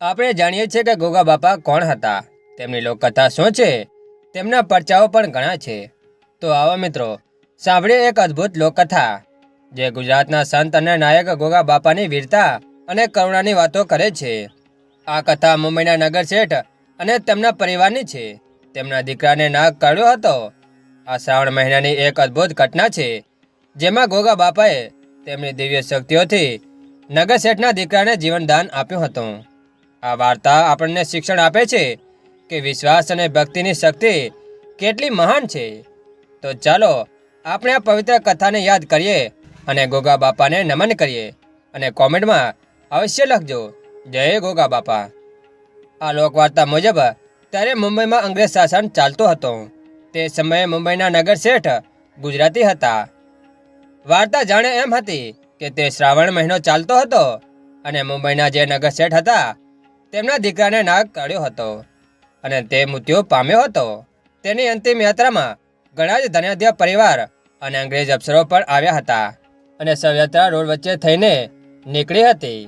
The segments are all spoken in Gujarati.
આપણે જાણીએ છીએ કે ગોગા બાપા કોણ હતા? તેમની લોકકથા શું છે? તેમના પરચાઓ પણ ઘણા છે. તો આવો મિત્રો, સાંભળીએ એક અદ્ભુત લોકકથા, જે ગુજરાતના સંત અને નાયક ગોગા બાપાની વીરતા અને કરુણાની વાતો કરે છે. આ કથા મુંબઈના નગર શેઠ અને તેમના પરિવારની છે. તેમના દીકરાને નાગ કાઢ્યો હતો. આ શ્રાવણ મહિનાની એક અદ્ભુત ઘટના છે, જેમાં ગોગા બાપાએ તેમની દિવ્ય શક્તિઓથી નગર શેઠના દીકરાને જીવનદાન આપ્યું હતું. આ વાર્તા આપણને શિક્ષણ આપે છે કે વિશ્વાસ અને ભક્તિની શક્તિ કેટલી મહાન છે. તો ચાલો આપણે આ પવિત્ર કથાને યાદ કરીએ અને ગોગા બાપાને નમન કરીએ અને કોમેન્ટમાં અવશ્ય લખજો. જય ગોગા બાપા. આ લોકવાર્તા મુજબ ત્યારે મુંબઈમાં અંગ્રેજ શાસન ચાલતો હતો. તે સમયે મુંબઈના નગર શેઠ ગુજરાતી હતા. વાર્તા જાણે એમ હતી કે તે શ્રાવણ મહિનો ચાલતો હતો અને મુંબઈના જે નગર શેઠ હતા તેમના દીકરાને નાગ કાઢ્યો હતો અને તે મૃત્યુ પામ્યો હતો. તેની અંતિમ યાત્રામાં ઘણા જ ધન્યાધ્ય પરિવાર અને અંગ્રેજ અફસરો પણ આવ્યા હતા અને શવયાત્રા રોડ વચ્ચે થઈને નીકળી હતી.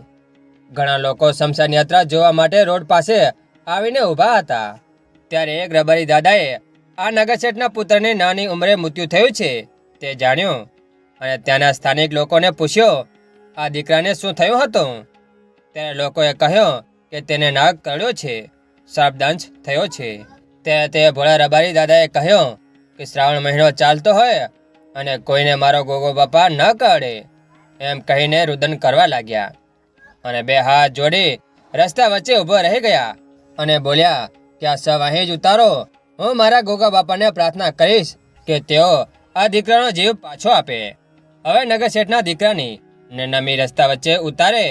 ઘણા લોકો શમશાન યાત્રા જોવા માટે રોડ પાસે આવીને ઊભા હતા. ત્યારે એક રબારી દાદાએ આ નગરશેઠના પુત્રની નાની ઉંમરે મૃત્યુ થયું છે તે જાણ્યું અને ત્યાંના સ્થાનિક લોકોને પૂછ્યો, આ દીકરાને શું થયું હતું? ત્યારે લોકોએ કહ્યું કે તેને નાગ કરડ્યો છે શ્રાપદાંશ થયો છે. તે તે ભોળા રબારી દાદાએ કહ્યું કે શ્રાવણ મહિનો ચાલતો હોય અને કોઈને મારો ગોગો બાપા ન કરડે એમ કહીને રુદન કરવા લાગ્યા. અને બે હાથ જોડી રસ્તા વચ્ચે ઊભો રહી ગયા અને બોલ્યા, કે આ સવ અહીં જ ઉતારો. હું મારા ગોગા બાપાને પ્રાર્થના કરીશ કે તેઓ આ દીકરાનો જીવ પાછો આપે. હવે નગર શેઠના દીકરાની ને નમી રસ્તા વચ્ચે ઉતારે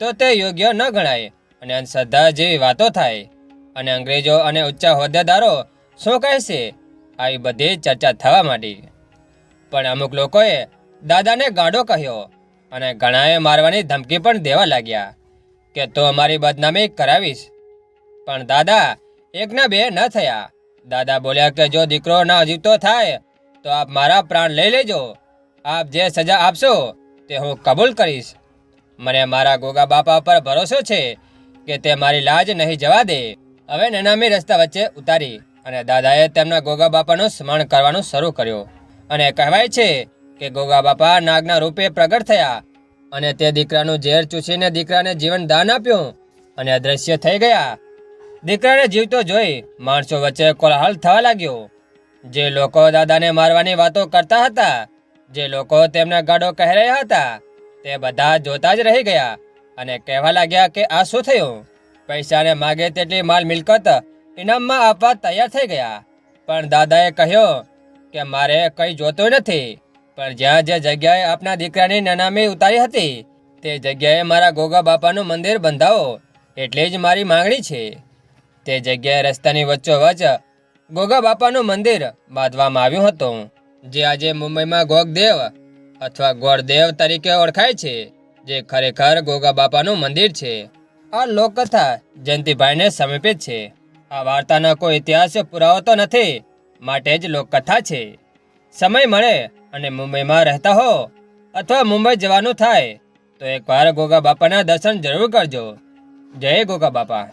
તો તે યોગ્ય ન ગણાય. અને અંધશ્રદ્ધા જેવી વાતો થાય અને અંગ્રેજો અને ઉચ્ચ હોદ્દેદારો શું કહેશે? આવી બધી ચર્ચા થવા માંડી. પણ અમુક લોકોએ દાદાને ગાડો કહ્યો અને ઘણાએ મારવાની ધમકી પણ દેવા લાગ્યા કે તો અમારી બદનામી કરાવીશ. પણ દાદા એકના બે ન થયા. દાદા બોલ્યા કે જો દીકરો ના જીવતો થાય તો આપ મારા પ્રાણ લઈ લેજો. આપ જે સજા આપશો તે હું કબૂલ કરીશ. મને મારા ગોગા બાપા પર ભરોસો છે કે તે મારી લાજ નહીં જવા દે. હવે નનામી રસ્તા વચ્ચે ઉતારી અને દાદાએ તેમના ગોગા બાપાનું સ્મરણ કરવાનું શરૂ કર્યું. અને કહેવાય છે કે ગોગા બાપા નાગના રૂપે પ્રગટ થયા અને તે દીકરાનું ઝેર ચૂસીને દીકરાને જીવન દાન આપ્યું અને અદ્રશ્ય થઈ ગયા. દીકરાને જીવતો જોઈ માણસો વચ્ચે કોલાહલ થવા લાગ્યો. જે લોકો દાદાને મારવાની વાતો કરતા હતા, જે લોકો તેમના ગાડો કહી રહ્યા હતા, તે બધા જોતા જ રહી ગયા. અને કહેવા લાગ્યા કે આ શું થયું? પૈસાને માગે તેટલી માલ મિલકત ઇનામમાં આપવા તૈયાર થઈ ગયા. પણ દાદાએ કહ્યું કે મારે કંઈ જોતું નથી. પણ જ્યાં જે જગ્યાએ આપના દીકરાની નનામી ઉતારી હતી, તે જગ્યાએ મારા ગોગા બાપાનું મંદિર બંધાવો એટલી જ મારી માંગણી છે. તે જગ્યાએ રસ્તાની વચ્ચોવચ ગોગા બાપાનું મંદિર બાંધવામાં આવ્યું હતું, જે આજે મુંબઈમાં ગોગદેવ અથવા ગોળદેવ તરીકે ઓળખાય છે. જે ખરેખર ગોગા બાપાનું મંદિર છે. આ લોકકથા જયંતિભાઈને સમર્પિત છે. આ વાર્તાનો કોઈ ઇતિહાસ પુરાવો તો નથી. માટે જ લોકકથા છે. સમય મળે અને મુંબઈમાં રહેતા હો અથવા મુંબઈ જવાનું થાય તો એકવાર ગોગા બાપાના દર્શન જરૂર કરજો. જય ગોગા બાપા.